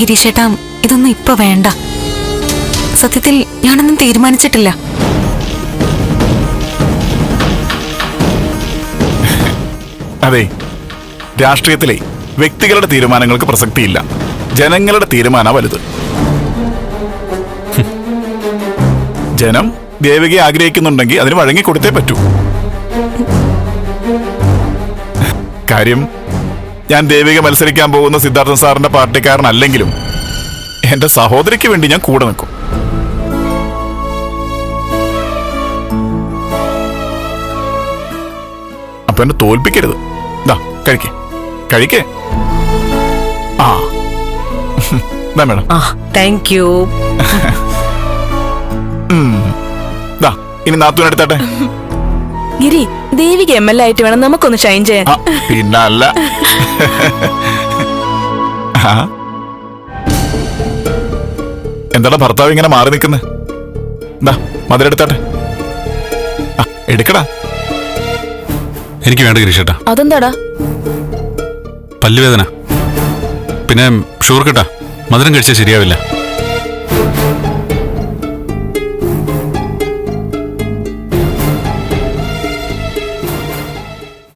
ഗിരീഷേട്ടാ ഇതൊന്നും ഇപ്പൊ വേണ്ട. സത്യത്തിൽ ഞാനൊന്നും തീരുമാനിച്ചിട്ടില്ല. അതെ രാഷ്ട്രീയത്തിലെ വ്യക്തികളുടെ തീരുമാനങ്ങൾക്ക് പ്രസക്തിയില്ല. ജനങ്ങളുടെ തീരുമാന വലുത്. ജനം ദേവികയെ ആഗ്രഹിക്കുന്നുണ്ടെങ്കിൽ അതിന് വഴങ്ങി കൊടുത്തേ പറ്റൂ. കാര്യം ഞാൻ ദേവിക മത്സരിക്കാൻ പോകുന്ന സിദ്ധാർത്ഥൻ സാറിന്റെ പാർട്ടിക്കാരനല്ലെങ്കിലും എന്റെ സഹോദരിക്ക് വേണ്ടി ഞാൻ കൂടെ നിൽക്കും. അപ്പൊ എന്നെ തോൽപ്പിക്കരുത്. ദാ കഴിക്കേ. കഴിക്കേ. ആ. ദാ മേഡം. താങ്ക് യു ദാ ഇനി നാത്തൂനെടുത്താട്ടെ Giri Devika M L A ആയിട്ട് വേണം. നമുക്കൊന്ന് ഷൈൻ ചെയ്യാൻ. പിന്നല്ല. പിന്നെ അല്ല എന്താടാ ഭർത്താവ് ഇങ്ങനെ മാറി നിൽക്കുന്നത് എന്താ മധുരെടുത്താട്ടെ ആ, എടുക്കടാ. എനിക്ക് വേണ്ട ഗിരീഷേട്ടാ അതെന്താടാ? പല്ലുവേദന. പിന്നെ ഷുഗർ കിട്ടാ. മധുരം കഴിച്ചാൽ ശരിയാവില്ല.